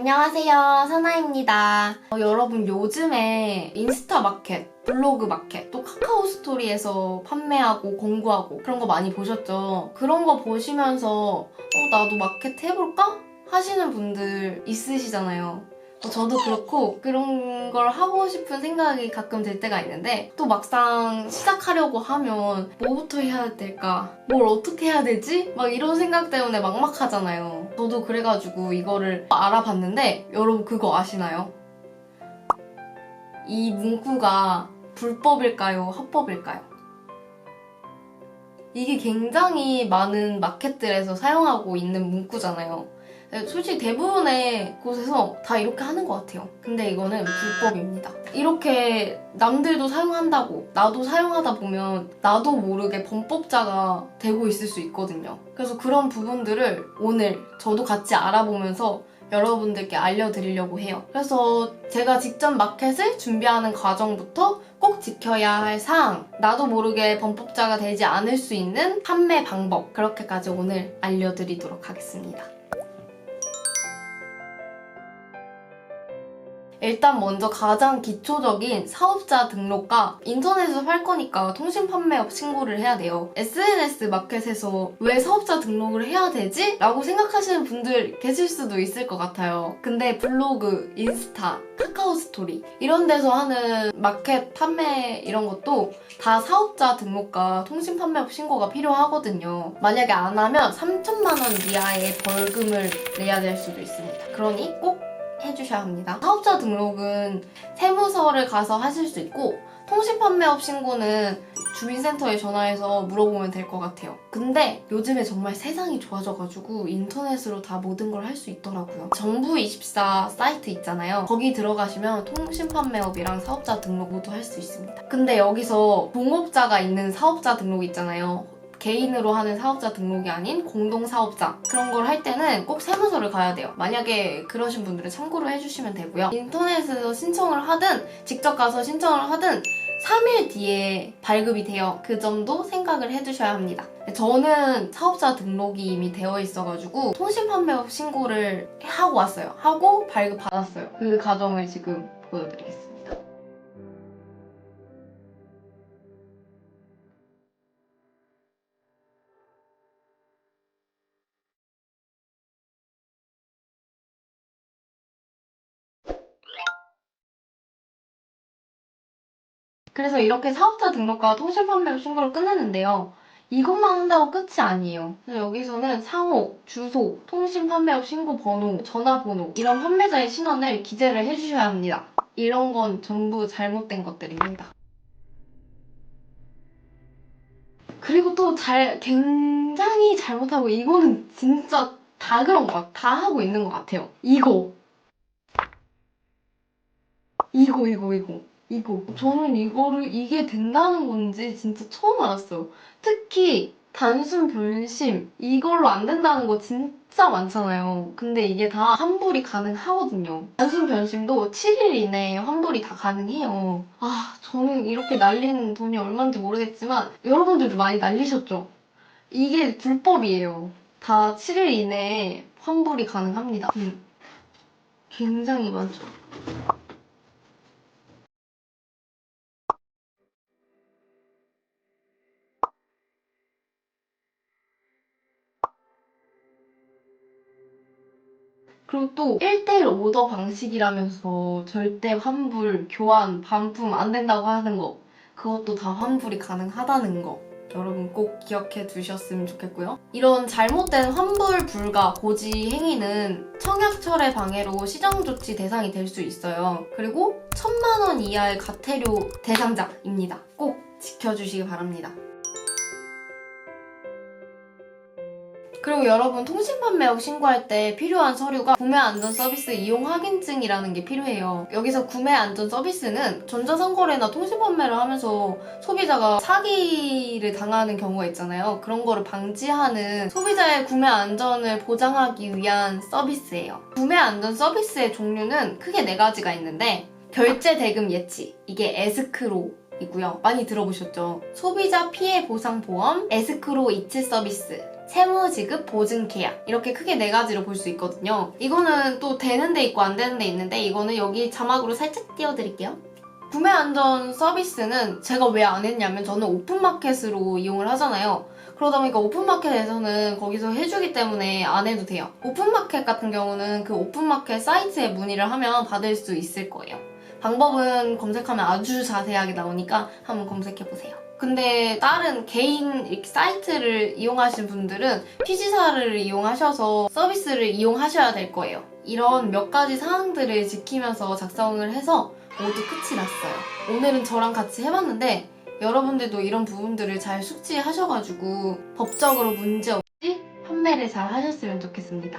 안녕하세요. 사나입니다. 어, 여러분 요즘에 인스타 마켓, 블로그 마켓, 또 카카오 스토리에서 판매하고 공구하고 그런 거 많이 보셨죠? 그런 거 보시면서 어, 나도 마켓 해볼까? 하시는 분들 있으시잖아요. 어, 저도 그렇고 그런 걸 하고 싶은 생각이 가끔 들 때가 있는데 또 막상 시작하려고 하면 뭐부터 해야 될까? 뭘 어떻게 해야 되지? 막 이런 생각 때문에 막막하잖아요. 저도 그래가지고 이거를 알아봤는데 여러분 그거 아시나요? 이 문구가 불법일까요? 합법일까요? 이게 굉장히 많은 마켓들에서 사용하고 있는 문구잖아요. 네, 솔직히 대부분의 곳에서 다 이렇게 하는 것 같아요. 근데 이거는 불법입니다. 이렇게 남들도 사용한다고 나도 사용하다 보면 나도 모르게 범법자가 되고 있을 수 있거든요. 그래서 그런 부분들을 오늘 저도 같이 알아보면서 여러분들께 알려드리려고 해요. 그래서 제가 직접 마켓을 준비하는 과정부터 꼭 지켜야 할 사항, 나도 모르게 범법자가 되지 않을 수 있는 판매 방법, 그렇게까지 오늘 알려드리도록 하겠습니다. 일단 먼저 가장 기초적인 사업자 등록과 인터넷에서 팔 거니까 통신 판매업 신고를 해야 돼요. SNS 마켓에서 왜 사업자 등록을 해야 되지? 라고 생각하시는 분들 계실 수도 있을 것 같아요. 근데 블로그, 인스타, 카카오 스토리 이런 데서 하는 마켓 판매 이런 것도 다 사업자 등록과 통신 판매업 신고가 필요하거든요. 만약에 안 하면 3천만 원 이하의 벌금을 내야 될 수도 있습니다. 그러니 꼭 해주셔야 합니다. 사업자 등록은 세무서를 가서 하실 수 있고 통신 판매업 신고는 주민센터에 전화해서 물어보면 될 것 같아요. 근데 요즘에 정말 세상이 좋아져가지고 인터넷으로 다 모든 걸 할 수 있더라고요. 정부24 사이트 있잖아요. 거기 들어가시면 통신 판매업이랑 사업자 등록 모두 할 수 있습니다. 근데 여기서 동업자가 있는 사업자 등록 있잖아요. 개인으로 하는 사업자 등록이 아닌 공동사업자 그런 걸 할 때는 꼭 세무서를 가야 돼요. 만약에 그러신 분들은 참고로 해주시면 되고요. 인터넷에서 신청을 하든 직접 가서 신청을 하든 3일 뒤에 발급이 돼요. 그 점도 생각을 해주셔야 합니다. 저는 사업자 등록이 이미 되어 있어가지고 통신판매업 신고를 하고 왔어요. 하고 발급 받았어요. 그 과정을 지금 보여드리겠습니다. 그래서 이렇게 사업자 등록과 통신 판매 신고를 끝냈는데요. 이것만 한다고 끝이 아니에요. 여기서는 상호, 주소, 통신 판매업 신고 번호, 전화번호 이런 판매자의 신원을 기재를 해주셔야 합니다. 이런 건 전부 잘못된 것들입니다. 그리고 또 잘, 굉장히 잘못하고 이거는 진짜 다 그런 것 같, 다 하고 있는 것 같아요. 이거. 이거, 이거, 이거. 이거. 저는 이거를 이게 된다는 건지 진짜 처음 알았어요. 특히 단순 변심 이걸로 안 된다는 거 진짜 많잖아요. 근데 이게 다 환불이 가능하거든요. 단순 변심도 7일 이내에 환불이 다 가능해요. 아, 저는 이렇게 날리는 돈이 얼마인지 모르겠지만 여러분들도 많이 날리셨죠? 이게 불법이에요. 다 7일 이내에 환불이 가능합니다. 음. 굉장히 많죠. 그리고 또 1대1 오더 방식이라면서 절대 환불, 교환, 반품 안 된다고 하는 거 그것도 다 환불이 가능하다는 거 여러분 꼭 기억해 두셨으면 좋겠고요. 이런 잘못된 환불 불가 고지 행위는 청약철의 방해로 시정조치 대상이 될 수 있어요. 그리고 천만 원 이하의 과태료 대상자입니다. 꼭 지켜주시기 바랍니다. 그리고 여러분 통신 판매업 신고할 때 필요한 서류가 구매 안전 서비스 이용 확인증이라는 게 필요해요. 여기서 구매 안전 서비스는 전자상거래나 통신 판매를 하면서 소비자가 사기를 당하는 경우가 있잖아요. 그런 거를 방지하는 소비자의 구매 안전을 보장하기 위한 서비스예요. 구매 안전 서비스의 종류는 크게 네 가지가 있는데 결제 대금 예치 이게 에스크로 이고요. 많이 들어보셨죠? 소비자 피해 보상 보험, 에스크로 이츠 서비스, 세무 지급 보증 계약 이렇게 크게 네 가지로 볼 수 있거든요. 이거는 또 되는 데 있고 안 되는 데 있는데 이거는 여기 자막으로 살짝 띄워드릴게요. 구매 안전 서비스는 제가 왜 안 했냐면 저는 오픈마켓으로 이용을 하잖아요. 그러다 보니까 오픈마켓에서는 거기서 해주기 때문에 안 해도 돼요. 오픈마켓 같은 경우는 그 오픈마켓 사이트에 문의를 하면 받을 수 있을 거예요. 방법은 검색하면 아주 자세하게 나오니까 한번 검색해보세요. 근데 다른 개인 사이트를 이용하신 분들은 PG사를 이용하셔서 서비스를 이용하셔야 될 거예요. 이런 몇 가지 사항들을 지키면서 작성을 해서 모두 끝이 났어요. 오늘은 저랑 같이 해봤는데 여러분들도 이런 부분들을 잘 숙지하셔가지고 법적으로 문제 없이 판매를 잘 하셨으면 좋겠습니다.